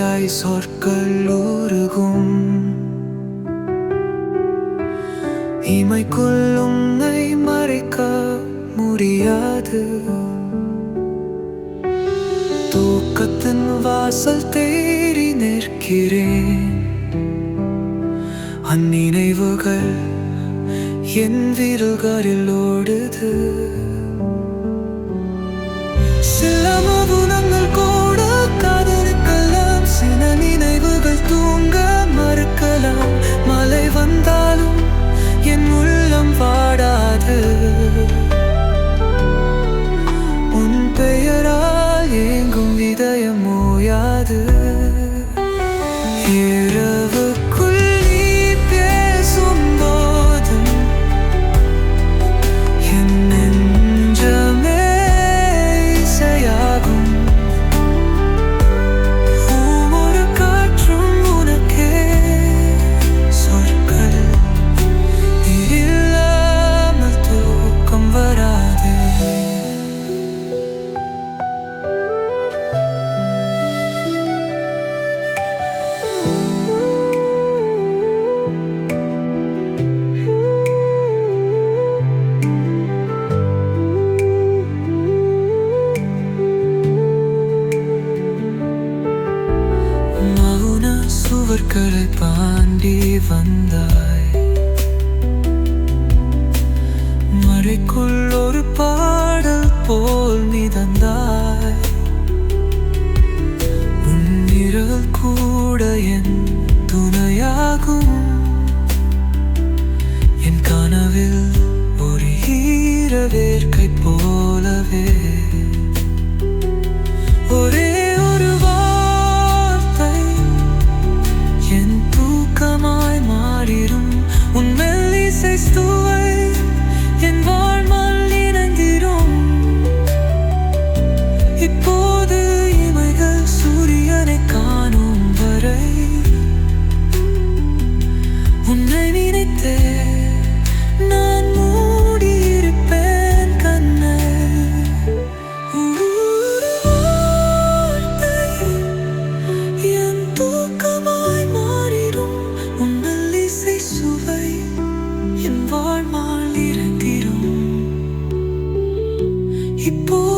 மழையாய் சொற்கள் ஊருகும் இமைக்குள் உன்னை மறைக்க முடியாது. தூக்கத்தின் வாசல் தேறி நிற்கிறேன். அந்நினைவுகள் என் விருகரில் ஓடுது. சிலமோ can புற்களை பாண்டி வந்தாய். மறைக்குள் ஒரு பாடல் போல் மிதந்தாய் உன்னிரல் கூட என் துணையாகும். என் கனவில் ஒரு ஈரவேர்க்கை போலவே. 一步